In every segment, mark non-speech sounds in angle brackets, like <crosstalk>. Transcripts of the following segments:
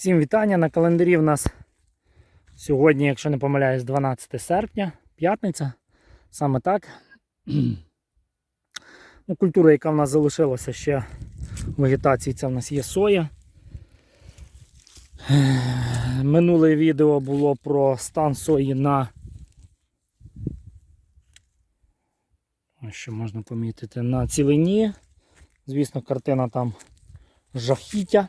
Всім вітання на календарі в нас сьогодні, якщо не помиляюсь, 12 серпня, п'ятниця. Саме так. <clears throat> Ну, культура, яка в нас залишилася ще в вегетації, це в нас є соя. <clears throat> Минуле відео було про стан сої на. Що можна помітити на цілині. Звісно, картина там жахіття.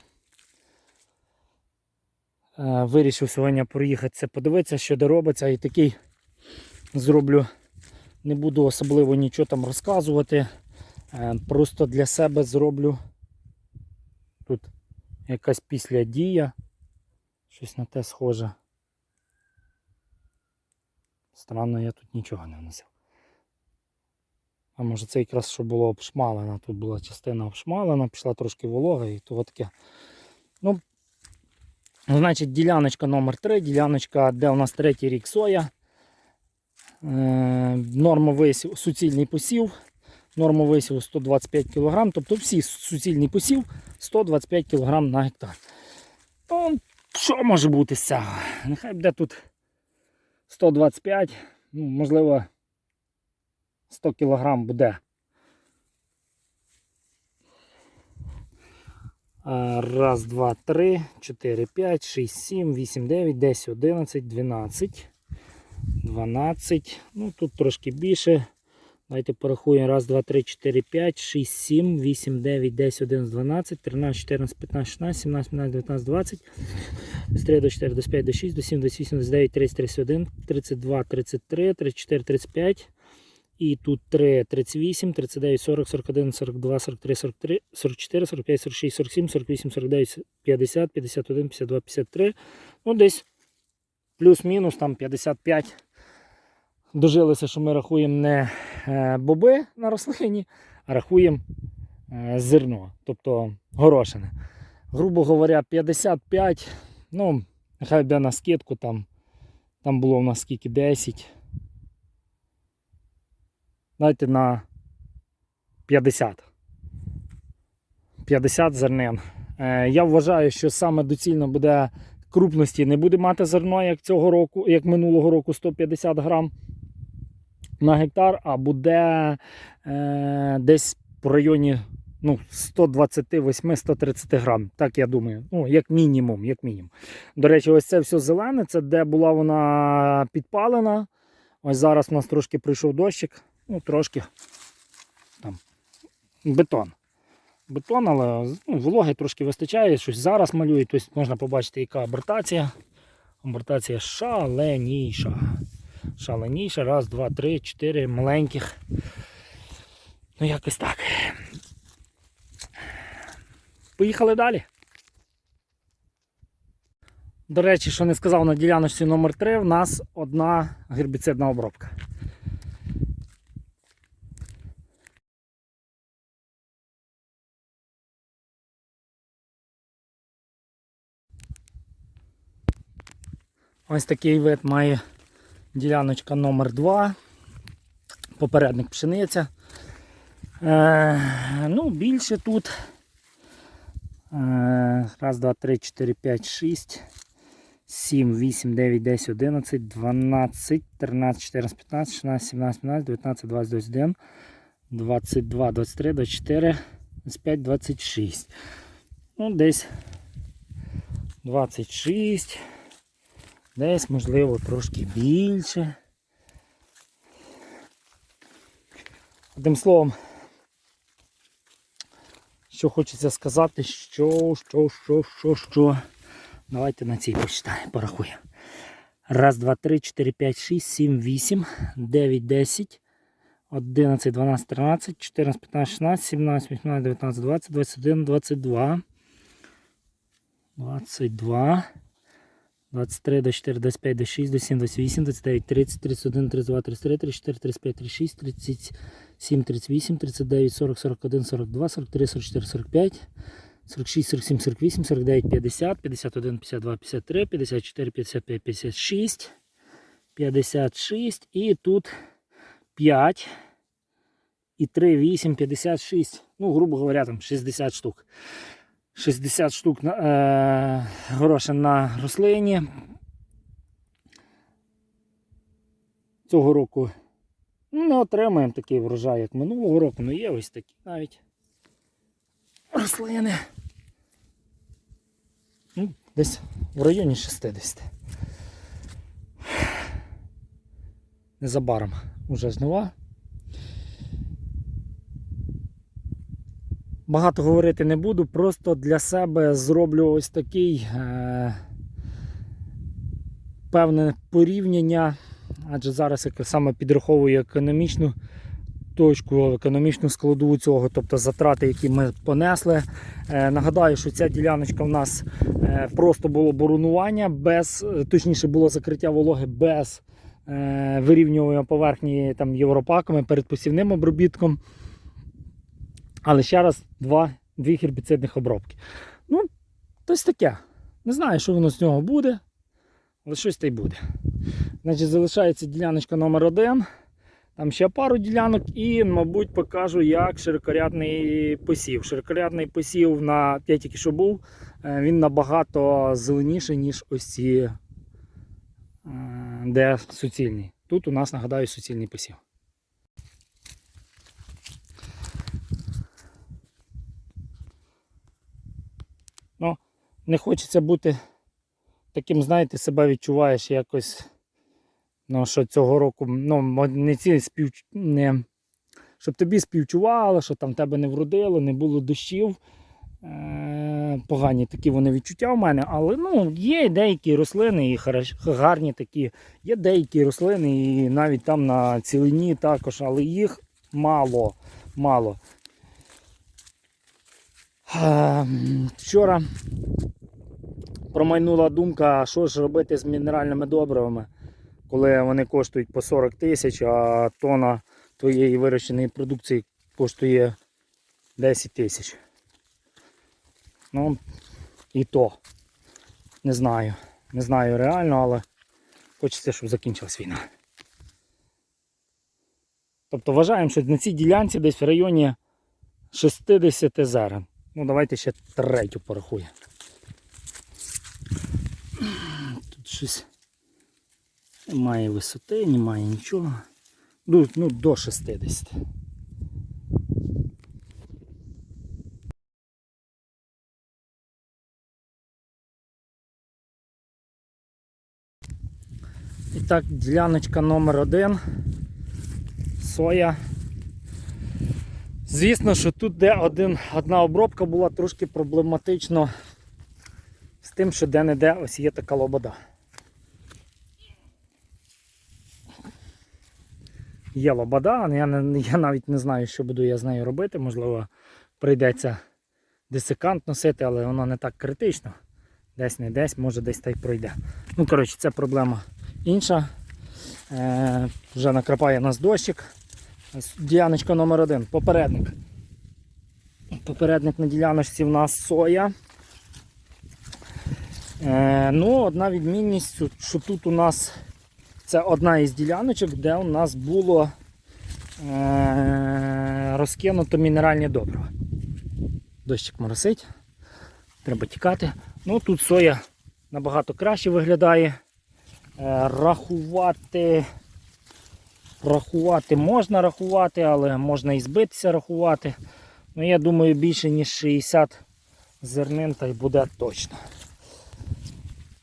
Е, Вирішив сьогодні проїхатися, подивитися, що де робиться. І такий зроблю, не буду особливо нічого там розказувати. Е, Просто для себе зроблю тут якась після дія. Щось на те схоже. Странно, я тут нічого не вносив. А може це якраз що було обшмалено. Тут була частина обшмалена, пішла трошки волога і того таке. Ну, значить, діляночка номер 3 діляночка, де у нас третій рік соя. Е, норма висів, суцільний посів. Норма висіву 125 кг, тобто всі суцільний посів 125 кг на гектар. Ну, що може бути з цього? Нехай буде тут 125, ну, можливо, 100 кг буде. Раз, два, три, чотири, п'ять, шість, сім, вісім, дев'ять, десять, одинадцять, дванадцять, дванадцять. Ну тут трошки більше. Давайте порахуємо. Раз, два, три, чотири, п'ять, шість, сім, вісім, дев'ять, десять, одинадцять, дванадцять, тринадцять, чотирнадцять, п'ятнадцять, шістнадцять, сімнадцять, п'ятнадцять, дев'ятнадцять, двадцять. З 3 до 4, до 5, до 6, до 7, до 8, до 9, 30, 31, 32, 33, 34, 35. І тут 3, 38, 39, 40, 41, 42, 43, 43, 44, 45, 46, 47, 48, 49, 50, 51, 52, 53. Ну, десь плюс-мінус там 55. Дожилося, що ми рахуємо не е, боби на рослині, а рахуємо е, зерно, тобто горошини. Грубо говоря, 55. Ну, нехай йде на скидку там. Там було у нас скільки 10. Дайте на 50. 50 зернин. Е, я вважаю, що саме доцільно буде крупності не буде мати зерно, як цього року, як минулого року 150 грам на гектар, а буде е, десь в районі ну, 128-130 грам. Так я думаю. Ну, як мінімум, як мінімум. До речі, ось це все зелене, це де була вона підпалена. Ось зараз у нас трошки прийшов дощик, ну трошки там бетон. Бетон, але ну, вологи трошки вистачає, щось зараз малюють, тобто можна побачити, яка абортація. Абортація шаленіша. Шаленіша. Раз, два, три, чотири маленьких. Ну, якось так. Поїхали далі. До речі, що не сказав на діляночці номер 3 в нас одна гербіцидна обробка. Ось такий вид має діляночка номер 2 Попередник пшениця. Е, ну, більше тут. Е, раз, два, три, чотири, п'ять, шість, сім, вісім, дев'ять, десять, одинадцять, дванадцять, тринадцять, чотирнадцять, п'ятнадцять, шістнадцять, сімнадцять, п'ятнадцять, дев'ятнадцять, двадцять, двадцять один, двадцять два, двадцять три, двадцять чотири, двадцять п'ять, двадцять шість. Ну, десь 26. Десь, можливо, трошки більше. Одним словом, що хочеться сказати, що, що, що, що, що. Давайте на цій почитаємо, порахуємо. Раз, два, три, чотири, п'ять, шість, сім, вісім, дев'ять, десять, одинадцять, дванадцять, тринадцять, чотирнадцять, п'ятнадцять, шістнадцять, сімнадцять, вісімнадцять, дев'ятнадцять, двадцять, двадцять один, двадцять два. 22, 23, 24, 25, 26, 27, 28, 29, 30, 31, 32, 33, 34, 35, 36, 37, 38, 39, 40, 41, 42, 43, 44, 45, 46, 47, 48, 49, 50, 51, 52, 53, 54, 55, 56, 56 і тут 5 і 3, 8, 56, ну, грубо говоря, там 60 штук. 60 штук на, е, горошин на рослині. Цього року ну, не отримаємо такий врожай, як минулого року, але є ось такі навіть рослини. Ну, десь в районі 60. Незабаром уже жнива. Багато говорити не буду, просто для себе зроблю ось такий е, певне порівняння, адже зараз я саме підраховую економічну точку, економічну складову цього, тобто затрати, які ми понесли. Е, нагадаю, що ця діляночка в нас е, просто було боронування, без, точніше було закриття вологи без е, вирівнювання поверхні там, європаками перед посівним обробітком. Але ще раз два, дві гербіцидних обробки. Ну, ось таке. Не знаю, що воно з нього буде, але щось та й буде. Значить, залишається діляночка номер один. Там ще пару ділянок і, мабуть, покажу, як широкорядний посів. Широкорядний посів на 5 тільки що був, е, він набагато зеленіший, ніж ось ці, е, де суцільний. Тут у нас, нагадаю, суцільний посів. Ну, не хочеться бути таким, знаєте, себе відчуваєш якось. Ну, що цього року, ну, не ці спів... не... щоб тобі співчували, що там тебе не вродило, не було дощів. Е- погані такі вони відчуття в мене, але ну, є деякі рослини і гарні такі, є деякі рослини, і навіть там на цілині також, але їх мало. мало. Е, Вчора промайнула думка, що ж робити з мінеральними добривами, коли вони коштують по 40 тисяч, а тона твоєї вирощеної продукції коштує 10 тисяч. Ну, і то. Не знаю. Не знаю реально, але хочеться, щоб закінчилась війна. Тобто вважаємо, що на цій ділянці десь в районі 60 зерен. Ну, давайте ще третю порахуємо. Тут щось немає висоти, немає нічого. Ну, ну до 60. І так, діляночка номер один. Соя. Звісно, що тут де один, одна обробка була трошки проблематично тим, що де-не-де ось є така лобода. Є лобода, але я, не, я навіть не знаю, що буду я з нею робити. Можливо, прийдеться десикант носити, але воно не так критично. Десь не десь, може десь та й пройде. Ну, коротше, це проблема інша. Е, вже накрапає нас дощик. Ось Діляночка номер один. Попередник. Попередник на діляночці в нас соя. Е, ну, одна відмінність, що тут у нас це одна із діляночок, де у нас було е, розкинуто мінеральні добрива. Дощик моросить, треба тікати. Ну тут соя набагато краще виглядає. Е, рахувати. Рахувати можна рахувати, але можна і збитися рахувати. Ну, я думаю, більше ніж 60 зернин та й буде точно.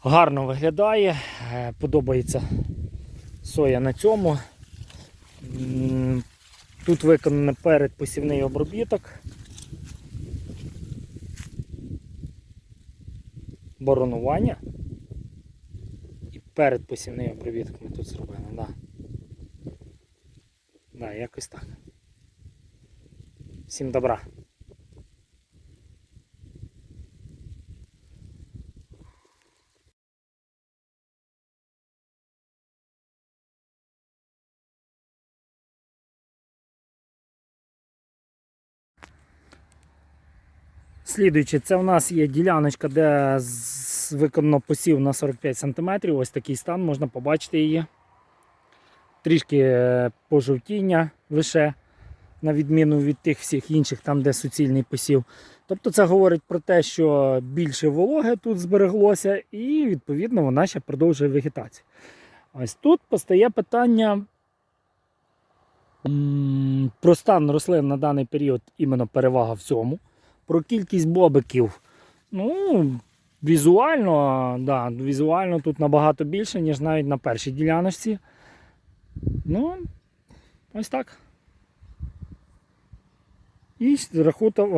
Гарно виглядає, е, подобається соя на цьому. Тут виконаний передпосівний обробіток. Боронування. І передпосівний обробіток ми тут зробили. Да. Да, якось так. Всім добра. Слідуючи, це у нас є діляночка, де виконано посів на 45 см. Ось такий стан, можна побачити її. Трішки е, пожовтіння лише. на відміну від тих всіх інших, там, де суцільний посів. Тобто це говорить про те, що більше вологи тут збереглося, і відповідно вона ще продовжує вегетацію. Ось тут постає питання про стан рослин на даний період, іменно перевага в цьому. Про кількість бобиків. Ну, візуально, да, візуально тут набагато більше, ніж навіть на першій діляночці. Ну, ось так. І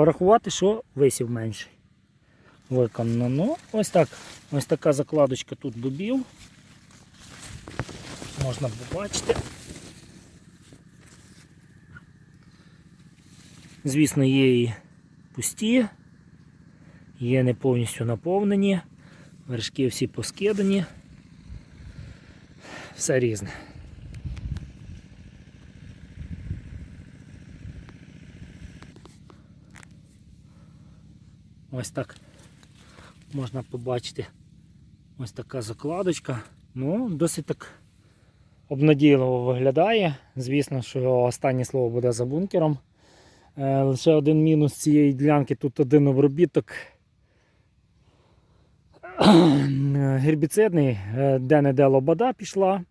рахувати, що висів менший. Виконано. Ну, ось так. Ось така закладочка тут бобів. Можна побачити. Звісно, є і пусті, є не повністю наповнені, вершки всі поскидані. Все різне. Ось так можна побачити ось така закладочка. Ну, досить так обнадійливо виглядає. Звісно, що останнє слово буде за бункером. Е, Лише один мінус цієї ділянки, тут один обробіток гербіцидний, е, де-не-де лобода пішла.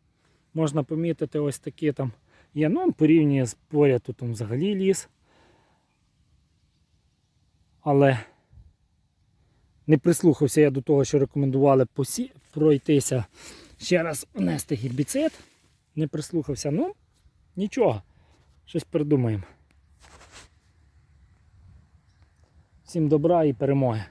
Можна помітити ось такі там є. Ну, порівнює з поряд тут там взагалі ліс. Але не прислухався я до того, що рекомендували посі... пройтися ще раз внести гербіцид. Не прислухався. Ну, нічого. Щось придумаємо. Всім добра і перемоги.